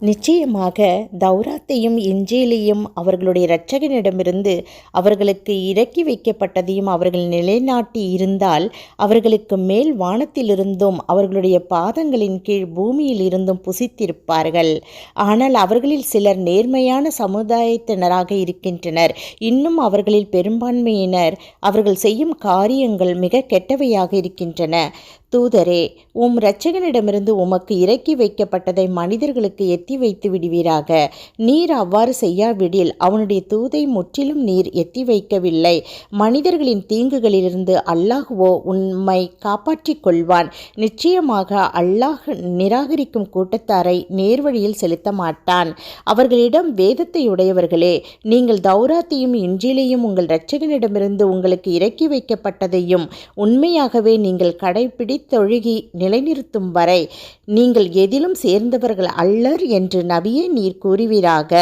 நிச்சயமாக தௌராத்தையும் இஞ்சேலையும் அவர்களுடைய இரட்சகனிடமிருந்து அவர்களுக்கு இறக்கி வைக்கப்பட்டதையும் அவர்கள் நிலைநாட்டி இருந்தால் அவர்களுக்கு மேல் வானத்திலிருந்தும் அவர்களுடைய பாதங்களின் கீழ் பூமியில் இருந்தும் புசித்திருப்பார்கள். ஆனால் அவர்களில் சிலர் நேர்மையான சமுதாயத்தினராக இருக்கின்றனர். இன்னும் அவர்களில் பெரும்பான்மையினர் அவர்கள் செய்யும் காரியங்கள் மிக கெட்டவையாக இருக்கின்றன. தூதரே உம் இரட்சகனிடமிருந்து உமக்கு இறக்கி வைக்கப்பட்டதை மனிதர்களுக்கு எத்தி வைத்து விடுவீராக. நீர் அவ்வாறு செய்யாவிடில் அவனுடைய தூதை முற்றிலும் நீர் எத்தி வைக்கவில்லை. மனிதர்களின் தீங்குகளிலிருந்து அல்லாஹுவோ உண்மை காப்பாற்றிக் கொள்வான். நிச்சயமாக அல்லாஹ் நிராகரிக்கும் கூட்டத்தாரை நேர்வழியில் செலுத்த மாட்டான். அவர்களிடம் வேதத்தை உடையவர்களே நீங்கள் தௌராத்தையும் இன்றிலையும் உங்கள் இரட்சகனிடமிருந்து உங்களுக்கு இறக்கி வைக்கப்பட்டதையும் உண்மையாகவே நீங்கள் கடைபிடித்தொழுகி நிலைநிறுத்தும் வரை நீங்கள் எதிலும் சேர்ந்தவர்கள் அல்லர் என்று நபியே நீர் கூறுவீராக.